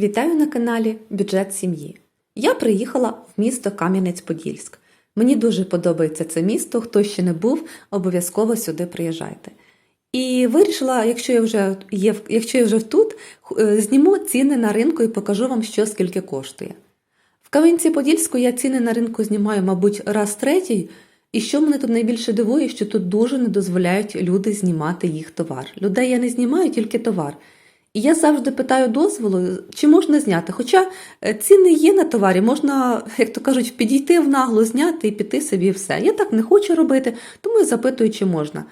Вітаю на каналі Бюджет сім'ї. Я приїхала в місто Кам'янець-Подільськ. Мені дуже подобається це місто. Хто ще не був, обов'язково сюди приїжджайте. І вирішила, якщо я вже є, якщо я вже тут, е, зніму ціни на ринку і покажу вам, що скільки коштує. В Кам'янці-Подільську я ціни на ринку знімаю, мабуть, раз третій. І що мене тут найбільше дивує, що тут дуже не дозволяють люди знімати їх товар. Людей я не знімаю, тільки товар. І я завжди питаю дозволу, чи можна зняти. Хоча е, ціни є на товарі, можна, як то кажуть, підійти в нагло, зняти і піти собі все. Я так не хочу робити, тому і запитую, чи можна.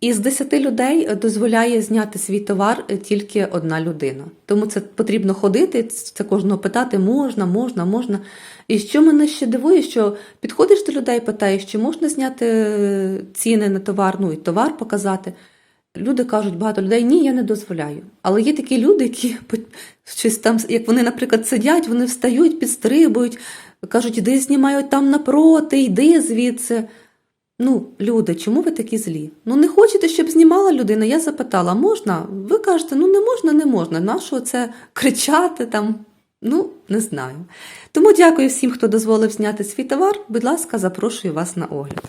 І з 10 людей е, дозволяє зняти свій товар е, тільки одна людина. Тому це потрібно ходити, це кожного питати, можна, можна, можна. І що мене ще дивує, що підходиш до людей, питаєш, чи можна зняти ціни на товар, ну і товар показати. Люди кажуть, багато людей, ні, я не дозволяю. Але є такі люди, які щось там, як вони, наприклад, сидять, вони встають, підстрибують, кажуть, іди знімай там напроти, йди звідси. Ну, люди, чому ви такі злі? Ну, не хочете, щоб знімала людина? Я запитала, можна? Ви кажете, ну не можна, не можна. Нащо це кричати там? Ну, не знаю. Тому дякую всім, хто дозволив зняти свій товар. Будь ласка, запрошую вас на огляд.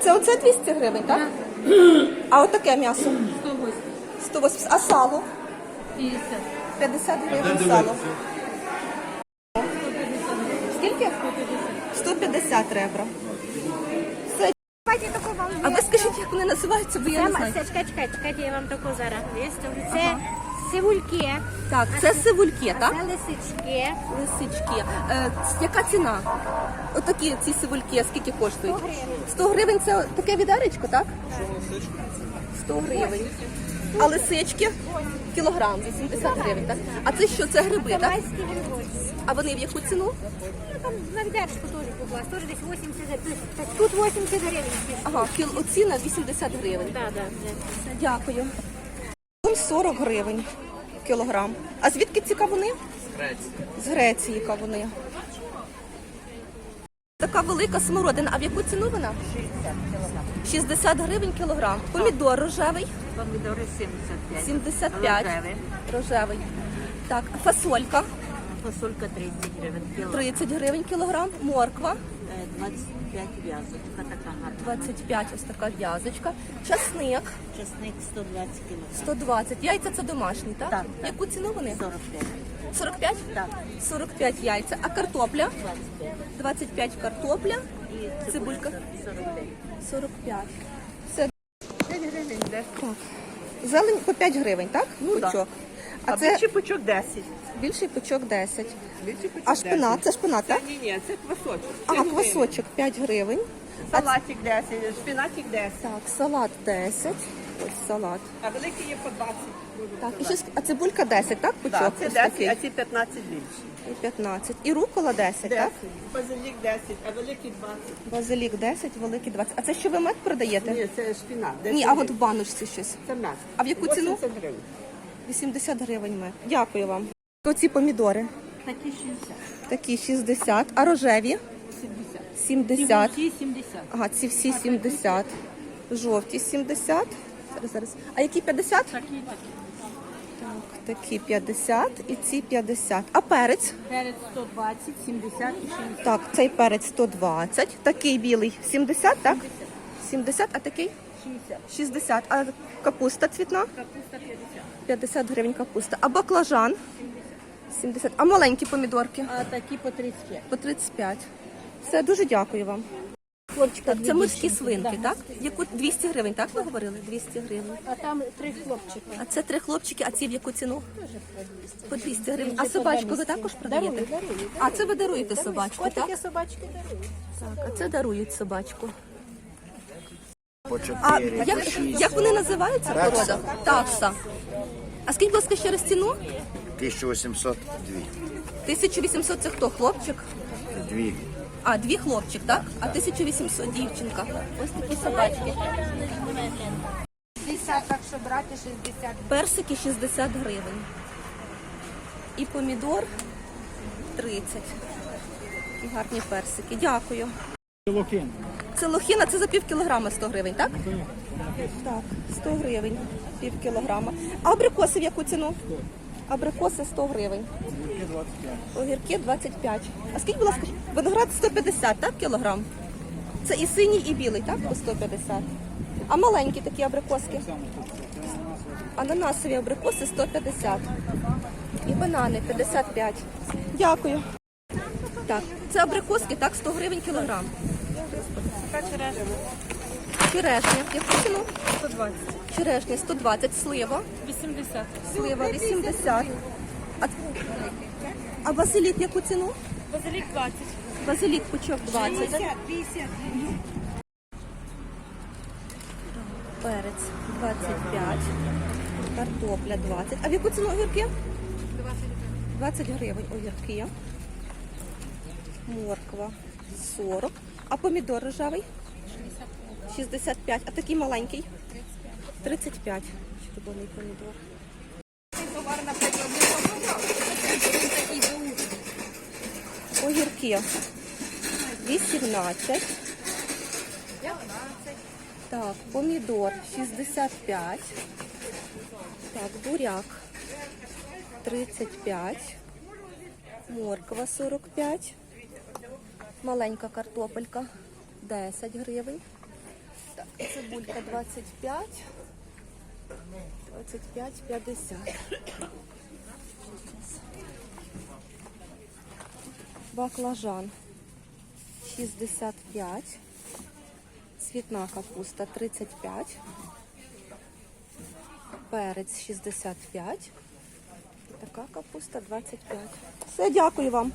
Це оце 200 гривень, так? А отаке м'ясо? 180. 180. А сало? 50. 50 гривень сало. Скільки? 150 ребра. Все. А ви скажіть, як вони називаються, бо я не знаю. чекайте, чекайте, я вам таку зараз. Це сивульки, Так, це сивульки, так? це лисички. Лисички. Е, яка ціна? Отакі ці сивульки, скільки коштують? 100 гривень. 100 гривень це таке відеречко, так? 100 гривень. А лисички? Кілограм, 80 гривень, так? А це що, це гриби, так? Майські грибочки. А вони в яку ціну? Ну, там на відерчку теж покласти. Теж десь 80 гривень. Тут 80 гривень. Ага, кіл, оціна 80 гривень. Да, да, да. Дякую. 40 гривень кілограм. А звідки ці кавуни? З Греції. З Греції кавуни. Така велика смородина. А в яку ціну вона? 60 гривень кілограм. Помідор рожевий. Помідори 75. 75. Рожеві. Рожевий. Так, фасолька Фасолька 30 гривень. Кіло. 30 гривень кілограм. Морква 25 в'язочка така гарна. 25, ось така в'язочка. Часник Часник 120 кг. 120. Яйця це домашні, так? Так, так. Яку ціну вони? 45. 45? Так. 45 яйця. А картопля? 25. 25 картопля. І Цибулька? 45. 45. Все. 5 гривень де? Так. Зелень по 5 гривень, так? Ну, пучок. А, це більший пучок 10. більший пучок 10. Більший пучок А шпинат? Це шпинат, так? Ні, ні, це квасочок. А, квасочок 5 гривень. Салатик 10, шпинатик 10. так, салат 10. Ось салат. А великий є по 20. Дуже Так, і ще, ск- а цибулька 10, так? Пучок? Так, це Ось 10, такий. а ці 15 більші. І 15. І рукола 10, 10. так? Базилік 10, а великий 20. Базилік 10, великий 20. А це що ви мед продаєте? Ні, це шпинат. Ні, а от в баночці щось. Це м'ясо. А в яку ціну? 80 гривень. 80 гривень мед. Дякую вам. Оці помідори. Такі 60. Такі 60, а рожеві 70. 70. Ці 70. Ага, ці всі 70. Жовті 70. Зараз, зараз. А які 50? Такі, такі. Так, такі 50 і ці 50. А перець? Перець 120, 70 і 60. Так, цей перець 120. Такий білий 70, так? 70, а такий? 60. 60. А капуста цвітна? Капуста 50. 50 гривень капуста. А баклажан? 70. А маленькі помідорки? А такі по 35. По 35. Все, дуже дякую вам. Хлопчика Так, це морські свинки, так? Яку 200 гривень, так ви говорили? 200 гривень. А там три хлопчика. А це три хлопчики, а ці в яку ціну? По 200 гривень. А собачку ви також продаєте? А це ви даруєте собачку, так? Собачки дарують. Так, а це дарують собачку. А як, як вони називаються порода? Такса. А скільки, будь ласка, ще раз ціну? 1802. 1800 це хто? Хлопчик? Дві. А, дві хлопчик, так? А 1800 дівчинка. Ось такі собачки. 60, так що брати 60. Персики 60 гривень. І помідор 30. Такі гарні персики. Дякую. Це лохіна, це за пів кілограма 100 гривень, так? Так, 100 гривень, пів кілограма. А абрикоси в яку ціну? Абрикоси 100 гривень. Огірки 25. А скільки, будь ласка, виноград 150, так, кілограм? Це і синій, і білий, так, по 150. А маленькі такі абрикоски? Ананасові абрикоси 150. І банани 55. Дякую. Так, це абрикоски, так, 100 гривень кілограм. Черешня, Черешня. яку ціну? 120. Черешня 120, слива. 80. Слива 80. А, а базилік яку ціну? Базилік 20. Базилік пучок 20. 50. Перець 25. Картопля 20. А в яку ціну огірки? 20 гривень огірки. Морква 40. А помідор рожевий? 65. А такий маленький? 35. Червоний помідор. Огірки 18. Так, помідор 65. Так, буряк 35. Морква 45. Маленька картопелька 10 гривень. Так, цибулька 25. 25, 50. Баклажан 65. Цвітна капуста 35. Перець 65. І така капуста 25. Все, дякую вам.